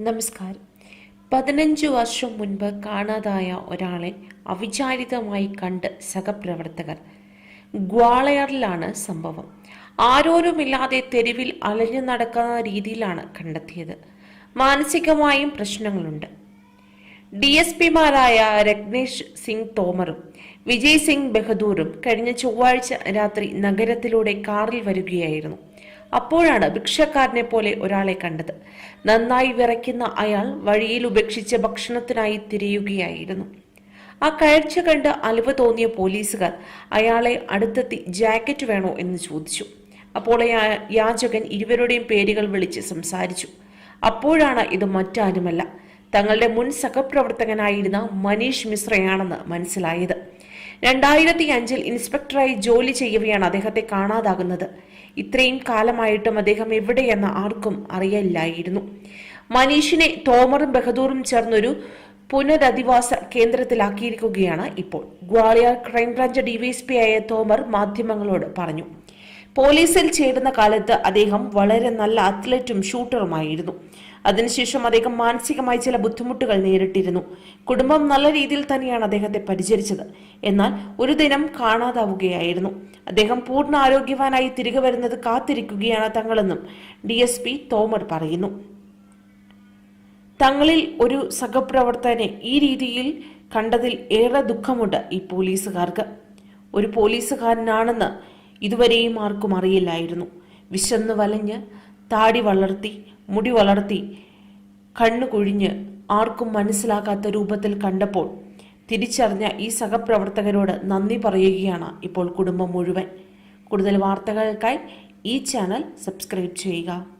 നമസ്കാരം. പതിനഞ്ച് വർഷം മുൻപ് കാണാതായ ഒരാളെ അവിചാരിതമായി കണ്ട് സഹപ്രവർത്തകർ ഗ്വാളയറിലാണ് സംഭവം. ആരോരുമില്ലാതെ തെരുവിൽ അലഞ്ഞു നടക്കുന്ന രീതിയിലാണ് കണ്ടെത്തിയത്. മാനസികമായും പ്രശ്നങ്ങളുണ്ട്. ഡി എസ് പിമാരായ രഗ്നേഷ് സിംഗ് തോമറും വിജയ് സിംഗ് ബഹദൂറും കഴിഞ്ഞ ചൊവ്വാഴ്ച രാത്രി നഗരത്തിലൂടെ കാറിൽ വരികയായിരുന്നു. അപ്പോഴാണ് ഭിക്ഷക്കാരനെ പോലെ ഒരാളെ കണ്ടത്. നന്നായി വിറയ്ക്കുന്ന അയാൾ വഴിയിൽ ഉപേക്ഷിച്ച ഭക്ഷണത്തിനായി തിരയുകയായിരുന്നു. ആ കാഴ്ച കണ്ട് അലിവ് തോന്നിയ പോലീസുകാർ അയാളെ അടുത്തെത്തി ജാക്കറ്റ് വേണോ എന്ന് ചോദിച്ചു. അപ്പോൾ യാചകൻ ഇരുവരുടെയും പേരുകൾ വിളിച്ച് സംസാരിച്ചു. അപ്പോഴാണ് ഇത് മറ്റാരുമല്ല. തങ്ങളുടെ മുൻ സഹപ്രവർത്തകനായിരുന്ന മനീഷ് മിശ്രയാണെന്ന് മനസ്സിലായത്. രണ്ടായിരത്തി അഞ്ചിൽ ഇൻസ്പെക്ടറായി ജോലി ചെയ്യവെയാണ് അദ്ദേഹത്തെ കാണാതാകുന്നത്. ഇത്രയും കാലമായിട്ടും അദ്ദേഹം എവിടെയെന്ന് ആർക്കും അറിയില്ലായിരുന്നു. മനീഷിനെ തോമറും ബഹദൂറും ചേർന്നൊരു പുനരധിവാസ കേന്ദ്രത്തിലാക്കിയിരിക്കുകയാണ് ഇപ്പോൾ. ഗ്വാളിയർ ക്രൈംബ്രാഞ്ച് ഡിവൈഎസ്പി ആയ തോമർ മാധ്യമങ്ങളോട് പറഞ്ഞു. പോലീസിൽ ചേരുന്ന കാലത്ത് അദ്ദേഹം വളരെ നല്ല അത്ലറ്റും ഷൂട്ടറുമായിരുന്നു. അതിനുശേഷം അദ്ദേഹം മാനസികമായി ചില ബുദ്ധിമുട്ടുകൾ നേരിട്ടിരുന്നു. കുടുംബം നല്ല രീതിയിൽ തന്നെയാണ് അദ്ദേഹത്തെ പരിചരിച്ചത്. എന്നാൽ ഒരു ദിനം കാണാതാവുകയായിരുന്നു. അദ്ദേഹം പൂർണ ആരോഗ്യവാനായി തിരികെ വരുന്നത് കാത്തിരിക്കുകയാണ് തങ്ങളെന്നും ഡി എസ് പി തോമർ പറയുന്നു. തങ്ങളിൽ ഒരു സഹപ്രവർത്തകനെ ഈ രീതിയിൽ കണ്ടതിൽ ഏറെ ദുഃഖമുണ്ട് ഈ പോലീസുകാർക്ക്. ഒരു പോലീസുകാരനാണെന്ന് ഇതുവരെയും ആർക്കും അറിയില്ലായിരുന്നു. വിശന്ന് വലഞ്ഞ് താടി വളർത്തി മുടി വളർത്തി കണ്ണു കുഴിഞ്ഞ് ആർക്കും മനസ്സിലാകാത്ത രൂപത്തിൽ കണ്ടപ്പോൾ തിരിച്ചറിഞ്ഞ ഈ സഹപ്രവർത്തകരോട് നന്ദി പറയുകയാണ് ഇപ്പോൾ കുടുംബം മുഴുവൻ. കൂടുതൽ വാർത്തകൾക്കായി ഈ ചാനൽ സബ്സ്ക്രൈബ് ചെയ്യുക.